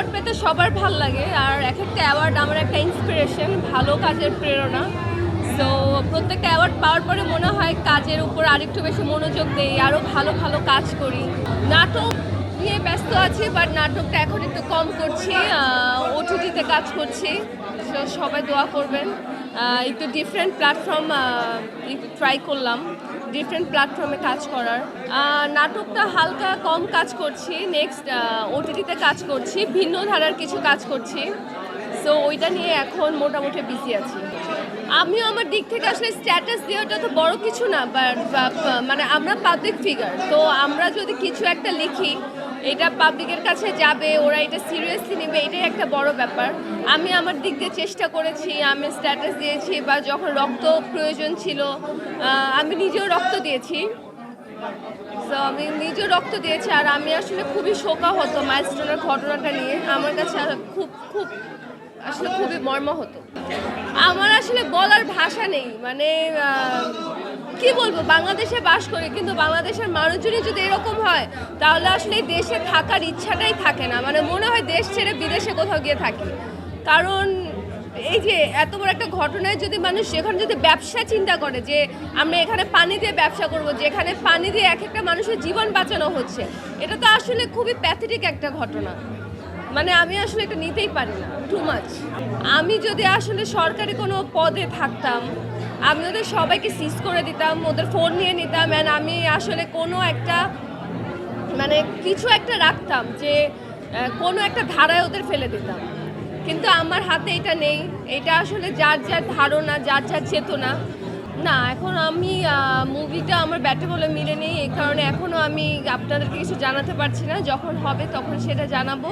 Award পেতে সবার ভালো লাগে আর এক একটা অ্যাওয়ার্ড আমার একটা ইন্সপিরেশন ভালো কাজের প্রেরণা। তো প্রত্যেকটা অ্যাওয়ার্ড পাওয়ার পরে মনে হয় কাজের উপর আরেকটু বেশি মনোযোগ দেই আরও ভালো ভালো কাজ করি। নাটক নিয়ে ব্যস্ত আছি বাট নাটকটা এখন একটু কম করছি ওটুটিতে কাজ করছি। সবাই দোয়া করবেন। একটু ডিফারেন্ট প্ল্যাটফর্ম ট্রাই করলাম ডিফারেন্ট প্ল্যাটফর্মে কাজ করার। নাটকটা হালকা কম কাজ করছি নেক্সট ওটিটিতে কাজ করছি, ভিন্ন ধারার কিছু কাজ করছি। সো ওইটা নিয়ে এখন মোটামুটি বিজি আছি। আমিও আমার দিক থেকে আসলে স্ট্যাটাস দেওয়াটা তো বড় কিছু না বাট মানে আমরা পাবলিক ফিগার তো আমরা যদি কিছু একটা লিখি এটা পাবলিকের কাছে যাবে, ওরা এটা সিরিয়াসলি নেবে, এটাই একটা বড় ব্যাপার। আমি আমার দিক দিয়ে চেষ্টা করেছি, আমি স্ট্যাটাস দিয়েছি বা যখন রক্ত প্রয়োজন ছিল আমি নিজেও রক্ত দিয়েছি। তো আমি নিজেও রক্ত দিয়েছি আর আমি আসলে খুবই শোকা হতো মাইলস্টোনের ঘটনাটা নিয়ে। আমার কাছে খুব খুব, আসলে খুবই মর্ম হতো আমার আসলে বলার ভাষা নেই মানে কি বলব, বাংলাদেশে বাস করি, কিন্তু বাংলাদেশের মানুষজনই যদি এরকম হয়, তাহলে আসলে দেশে থাকার ইচ্ছাটাই থাকে না। মানে মনে হয় দেশ ছেড়ে বিদেশে কোথাও গিয়ে থাকি। কারণ এই যে এত বড় একটা ঘটনায় যদি মানুষ সেখানে যদি ব্যবসা চিন্তা করে যে, আমরা এখানে পানি দিয়ে ব্যবসা করব যেখানে পানি দিয়ে এক একটা মানুষের জীবন বাঁচানো হচ্ছে, এটা তো আসলে খুবই প্যাথেটিক একটা ঘটনা। মানে আমি আসলে এটা নিতেই পারি না টু মাচ আমি যদি আসলে সরকারি কোনো পদে থাকতাম, আমি ওদের সবাইকে সিজ করে দিতাম, ওদের ফোন নিয়ে নিতাম অ্যান্ড আমি আসলে কোনো একটা মানে কিছু একটা রাখতাম যে কোনো একটা ধারায় ওদের ফেলে দিতাম। কিন্তু আমার হাতে এটা নেই, এটা আসলে যার যার ধারণা, যার যার চেতনা। না, এখন আমি মুভিটা আমার ব্যাটে বলে মিলে নেই, এই কারণে এখনও আমি আপনাদেরকে কিছু জানাতে পারছি না, যখন হবে তখন সেটা জানাব।